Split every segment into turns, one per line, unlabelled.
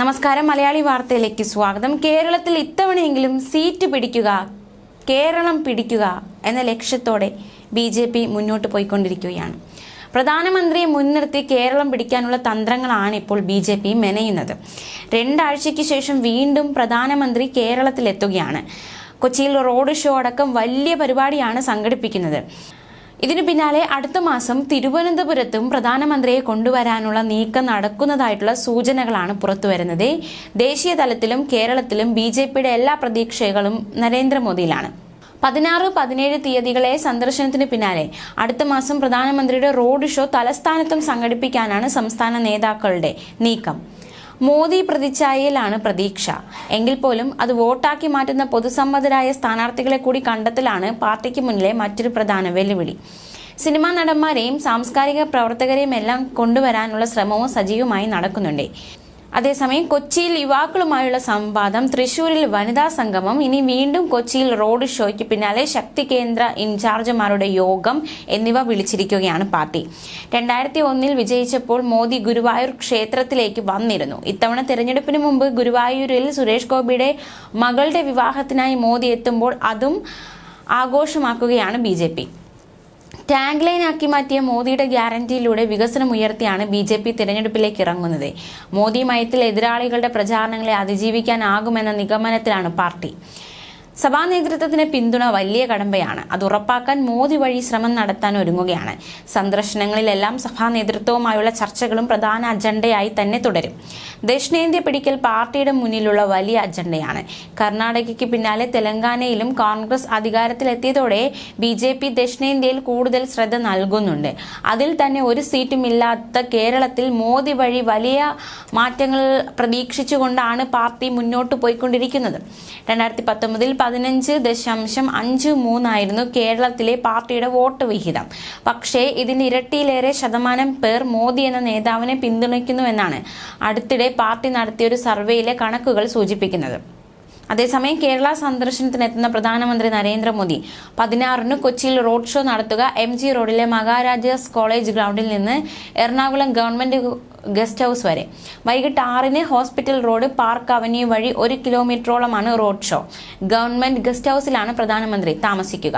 നമസ്കാരം മലയാളി വാർത്തയിലേക്ക് സ്വാഗതം. കേരളത്തിൽ ഇത്തവണയെങ്കിലും സീറ്റ് പിടിക്കുക കേരളം പിടിക്കുക എന്ന ലക്ഷ്യത്തോടെ ബി ജെ പി മുന്നോട്ട് പോയിക്കൊണ്ടിരിക്കുകയാണ്. പ്രധാനമന്ത്രിയെ മുൻനിർത്തി കേരളം പിടിക്കാനുള്ള തന്ത്രങ്ങളാണ് ഇപ്പോൾ ബി ജെ പി മെനയുന്നത്. രണ്ടാഴ്ചയ്ക്ക് ശേഷം വീണ്ടും പ്രധാനമന്ത്രി കേരളത്തിലെത്തുകയാണ്. കൊച്ചിയിൽ റോഡ് ഷോ അടക്കം വലിയ പരിപാടിയാണ് സംഘടിപ്പിക്കുന്നത്. ഇതിനു പിന്നാലെ അടുത്ത മാസം തിരുവനന്തപുരത്തും പ്രധാനമന്ത്രിയെ കൊണ്ടുവരാനുള്ള നീക്കം നടക്കുന്നതായിട്ടുള്ള സൂചനകളാണ് പുറത്തുവരുന്നത്. ദേശീയ തലത്തിലും കേരളത്തിലും ബി ജെ പിയുടെ എല്ലാ പ്രതീക്ഷകളും നരേന്ദ്രമോദിയിലാണ്. പതിനാറ് പതിനേഴ് തീയതികളെ സന്ദർശനത്തിന് പിന്നാലെ അടുത്ത മാസം പ്രധാനമന്ത്രിയുടെ റോഡ് ഷോ തലസ്ഥാനത്തും സംഘടിപ്പിക്കാനാണ് സംസ്ഥാന നേതാക്കളുടെ നീക്കം. മോദി പ്രതിച്ഛായയിലാണ് പ്രതീക്ഷ. എങ്കിൽ പോലും അത് വോട്ടാക്കി മാറ്റുന്ന പൊതുസമ്മതരായ സ്ഥാനാർത്ഥികളെ കൂടി കണ്ടെത്തലാണ് പാർട്ടിക്ക് മുന്നിലെ മറ്റൊരു പ്രധാന വെല്ലുവിളി. സിനിമാ നടന്മാരെയും സാംസ്കാരിക പ്രവർത്തകരെയും എല്ലാം കൊണ്ടുവരാനുള്ള ശ്രമവും സജീവമായി നടക്കുന്നുണ്ട്. അതേസമയം കൊച്ചിയിൽ യുവാക്കളുമായുള്ള സംവാദം തൃശൂരിൽ വനിതാ സംഗമം ഇനി വീണ്ടും കൊച്ചിയിൽ റോഡ് ഷോയ്ക്ക് പിന്നാലെ ശക്തി കേന്ദ്ര ഇൻചാർജുമാരുടെ യോഗം എന്നിവ വിളിച്ചിരിക്കുകയാണ് പാർട്ടി. രണ്ടായിരത്തി ഒന്നിൽ വിജയിച്ചപ്പോൾ മോദി ഗുരുവായൂർ ക്ഷേത്രത്തിലേക്ക് വന്നിരുന്നു. ഇത്തവണ തെരഞ്ഞെടുപ്പിന് മുമ്പ് ഗുരുവായൂരിൽ സുരേഷ് ഗോപിയുടെ മകളുടെ വിവാഹത്തിനായി മോദി എത്തുമ്പോൾ അതും ആഘോഷമാക്കുകയാണ് ബി ടാഗ് ലൈൻ ആക്കി മാറ്റിയ മോദിയുടെ ഗ്യാരണ്ടിയിലൂടെ വികസനം ഉയർത്തിയാണ് ബി ജെ പി തിരഞ്ഞെടുപ്പിലേക്ക് ഇറങ്ങുന്നത്. മോദി മയത്തിൽ എതിരാളികളുടെ പ്രചാരണങ്ങളെ അതിജീവിക്കാനാകുമെന്ന നിഗമനത്തിലാണ് പാർട്ടി. സഭാ നേതൃത്വത്തിന് പിന്തുണ വലിയ കടമ്പയാണ്. അത് ഉറപ്പാക്കാൻ മോദി വഴി ശ്രമം നടത്താൻ ഒരുങ്ങുകയാണ്. സന്ദർശനങ്ങളിലെല്ലാം സഭാ നേതൃത്വവുമായുള്ള ചർച്ചകളും പ്രധാന അജണ്ടയായി തന്നെ തുടരും. ദക്ഷിണേന്ത്യ പിടിക്കൽ പാർട്ടിയുടെ മുന്നിലുള്ള വലിയ അജണ്ടയാണ്. കർണാടകയ്ക്ക് പിന്നാലെ തെലങ്കാനയിലും കോൺഗ്രസ് അധികാരത്തിലെത്തിയതോടെ ബി ജെ പി ദക്ഷിണേന്ത്യയിൽ കൂടുതൽ ശ്രദ്ധ നൽകുന്നുണ്ട്. അതിൽ തന്നെ ഒരു സീറ്റുമില്ലാത്ത കേരളത്തിൽ മോദി വഴി വലിയ മാറ്റങ്ങൾ പ്രതീക്ഷിച്ചുകൊണ്ടാണ് പാർട്ടി മുന്നോട്ട് പോയിക്കൊണ്ടിരിക്കുന്നത്. രണ്ടായിരത്തി പത്തൊമ്പതിൽ പതിനഞ്ച് ദശാംശം അഞ്ച് മൂന്നായിരുന്നു കേരളത്തിലെ പാർട്ടിയുടെ വോട്ട് വിഹിതം. പക്ഷേ ഇതിന് ഇരട്ടിയിലേറെ ശതമാനം പേർ മോദി എന്ന നേതാവിനെ പിന്തുണയ്ക്കുന്നുവെന്നാണ് അടുത്തിടെ പാർട്ടി നടത്തിയ ഒരു സർവേയിലെ കണക്കുകൾ സൂചിപ്പിക്കുന്നത്. അതേസമയം കേരള സന്ദർശനത്തിനെത്തുന്ന പ്രധാനമന്ത്രി നരേന്ദ്രമോദി പതിനാറിന് കൊച്ചിയിൽ റോഡ് ഷോ നടത്തുക എം ജി റോഡിലെ മഹാരാജാസ് കോളേജ് ഗ്രൗണ്ടിൽ നിന്ന് എറണാകുളം ഗവൺമെന്റ് ഗസ്റ്റ് ഹൗസ് വരെ. വൈകിട്ട് ആറിന് ഹോസ്പിറ്റൽ റോഡ് പാർക്ക് അവന്യൂ വഴി ഒരു കിലോമീറ്ററോളമാണ് റോഡ് ഷോ. ഗവൺമെന്റ് ഗസ്റ്റ് ഹൗസിലാണ് പ്രധാനമന്ത്രി താമസിക്കുക.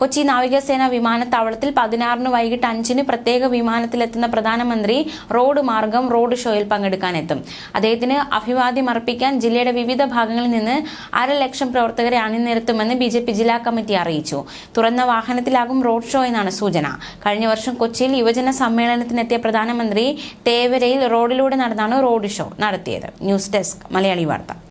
കൊച്ചി നാവികസേന വിമാനത്താവളത്തിൽ പതിനാറിന് വൈകിട്ട് അഞ്ചിന് പ്രത്യേക വിമാനത്തിലെത്തുന്ന പ്രധാനമന്ത്രി റോഡ് മാർഗം റോഡ് ഷോയിൽ പങ്കെടുക്കാനെത്തും. അദ്ദേഹത്തിന് അഭിവാദ്യം അർപ്പിക്കാൻ ജില്ലയുടെ വിവിധ ഭാഗങ്ങളിൽ നിന്ന് ലക്ഷം പ്രവർത്തകരെ അണിനിരത്തുമെന്ന് ബി ജെ പി ജില്ലാ കമ്മിറ്റി അറിയിച്ചു. തുറന്ന വാഹനത്തിലാകും റോഡ് ഷോ എന്നാണ് സൂചന. കഴിഞ്ഞ വർഷം കൊച്ചിയിൽ യുവജന സമ്മേളനത്തിനെത്തിയ പ്രധാനമന്ത്രി തേവരയിൽ റോഡിലൂടെ നടന്നാണ് റോഡ് ഷോ നടത്തിയത്. News desk Malayali Vartha.